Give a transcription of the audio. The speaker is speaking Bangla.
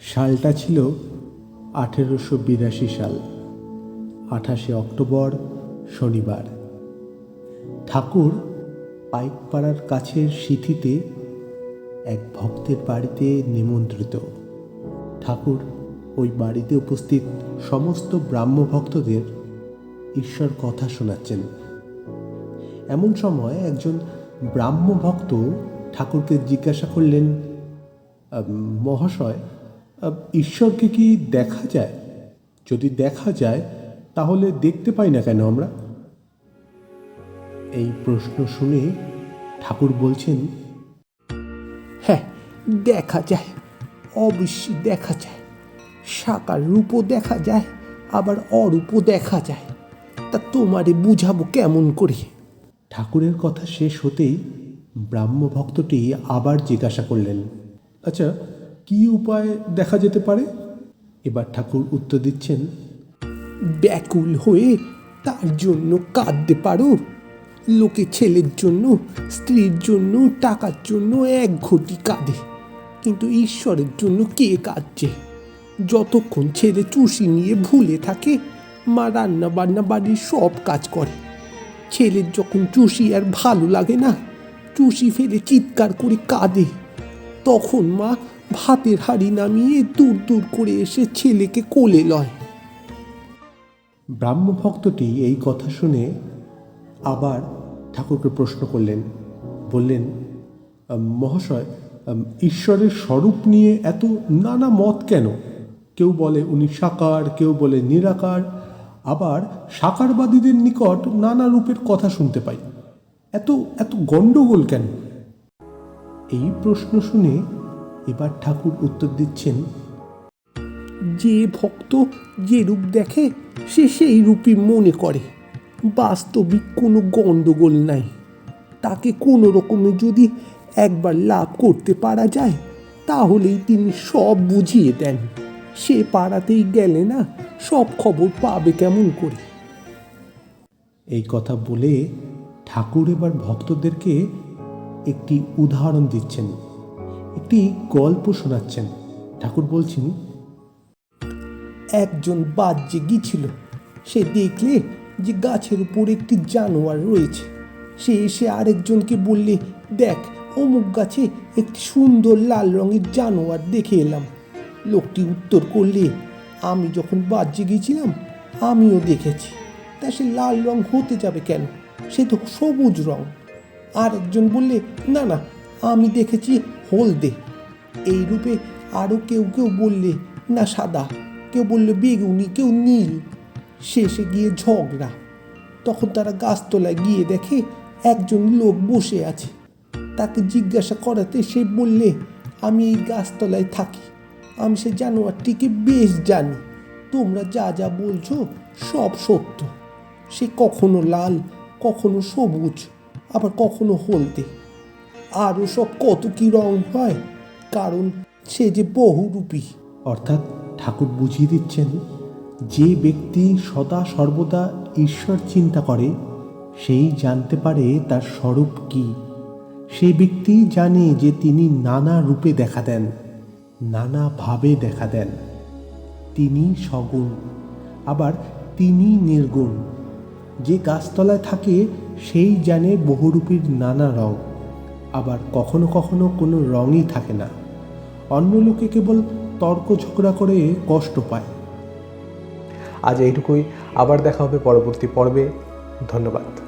সালটা ছিল আঠেরোশো বিরাশি সাল, আঠাশে অক্টোবর, শনিবার। ঠাকুর পাইকপাড়ার কাছের সিথিতে এক ভক্তের বাড়িতে নিমন্ত্রিত। ঠাকুর ওই বাড়িতে উপস্থিত সমস্ত ব্রাহ্ম ভক্তদের ঈশ্বর কথা শোনাচ্ছেন। এমন সময় একজন ব্রাহ্ম ভক্ত ঠাকুরকে জিজ্ঞাসা করলেন মহাশয় ঈশ্বরকে কি দেখা যায়? যদি দেখা যায়, তাহলে দেখতে পাই না কেন আমরা? এই প্রশ্ন শুনে ঠাকুর বলছেন হ্যাঁ দেখা যায়, অবশ্যই দেখা যায়। সাকার রূপও দেখা যায়, আবার অরূপও দেখা যায়। তা তোমারে বুঝাবো কেমন করে? ঠাকুরের কথা শেষ হতেই ব্রাহ্ম ভক্তটি আবার জিজ্ঞাসা করলেন আচ্ছা কি উপায় দেখা যেতে পারে? এবার ঠাকুর উত্তর দিচ্ছেন, ব্যাকুল হয়ে তার জন্য কাঁদতে পারো। লোকে ছেলের জন্য, স্ত্রীর জন্য, টাকার জন্য এক ঘটি কাঁদে। কিন্তু ঈশ্বরের জন্য কে কাঁদছে? যতক্ষণ ছেলে চুষি নিয়ে ভুলে থাকে, মা রান্না বান্না বাড়ির সব কাজ করে। ছেলের যখন চুষি আর ভালো লাগে না, চুষি ফেলে চিৎকার করে কাঁদে। তখন মা ভাতের হাড়ি নামিয়ে দূর দূর করে এসে ছেলেকে কোলে লয়। ব্রাহ্ম ভক্তটি এই কথা শুনে আবার ঠাকুরকে প্রশ্ন করলেন, বললেন মহাশয় ঈশ্বরের স্বরূপ নিয়ে এত নানা মত কেন? কেউ বলে উনি সাকার, কেউ বলে নিরাকার, আবার সাকারবাদীদের নিকট নানা রূপের কথা শুনতে পাই। এত এত গণ্ডগোল কেন? এই প্রশ্ন শুনে এবার ঠাকুর উত্তর দিচ্ছেন যে ভক্ত যে রূপ দেখে সে সেই রূপই মনে করে। বাস্তবিক কোনো গণ্ডগোল নাই। তাকে কোনো রকমে যদি একবার লাভ করতে পারা যায় তাহলেই তিনি সব বুঝিয়ে দেন। সে পাড়াতেই গেলে না সব খবর পাবে কেমন করে? এই কথা বলে ঠাকুর এবার ভক্তদেরকে একটি উদাহরণ দিচ্ছেন। একটি গল্প শোনাচ্ছেন। ঠাকুর বলছেন, একজন বাজ্যে গিয়েছিল সে দেখলে যে গাছের উপর একটি জানোয়ার রয়েছে। সে এসে আরেকজনকে বললে, দেখ, অমুক গাছে একটি সুন্দর লাল রঙের জানোয়ার দেখে এলাম। লোকটি উত্তর করলে, আমি যখন বাজ্যে গিয়েছিলাম আমিও দেখেছি। তা সে লাল রং হতে যাবে কেন? সে তো সবুজ রং। আর একজন বললে, না না, আমি দেখেছি হলদে এই রূপে আরও কেউ কেউ বললে, না সাদা। কেউ বললে, বেগুনি। কেউ, নীল। শেষে গিয়ে ঝগড়া। তখন তারা গাছতলায় গিয়ে দেখে একজন লোক বসে আছে। তাকে জিজ্ঞাসা করাতে সে বললে, আমি এই গাছতলায় থাকি। আমি সে জানোয়ারটিকে বেশ জানি। তোমরা যা যা বলছো সব সত্য। সে কখনো লাল, কখনো সবুজ, আবার কখনো হলদে। আরও সব কত কি রং হয়, কারণ সে যে বহুরূপী। অর্থাৎ ঠাকুর বুঝিয়ে দিচ্ছেন, যে ব্যক্তি সদা সর্বদা ঈশ্বর চিন্তা করে, সেই জানতে পারে তার স্বরূপ কি। সেই ব্যক্তি জানে যে তিনি নানা রূপে দেখা দেন, নানা ভাবে দেখা দেন। তিনি সগুণ, আবার তিনি নির্গুণ। যে গাছতলায় থাকে, সেই জানে বহুরূপীর নানা রং। আবার কখনো কখনো কোনো রঙই থাকে না। অন্য লোকে কেবল তর্ক ঝগড়া করে কষ্ট পায়। আজ এইটুকুই। আবার দেখা হবে পরবর্তী পর্বে। ধন্যবাদ।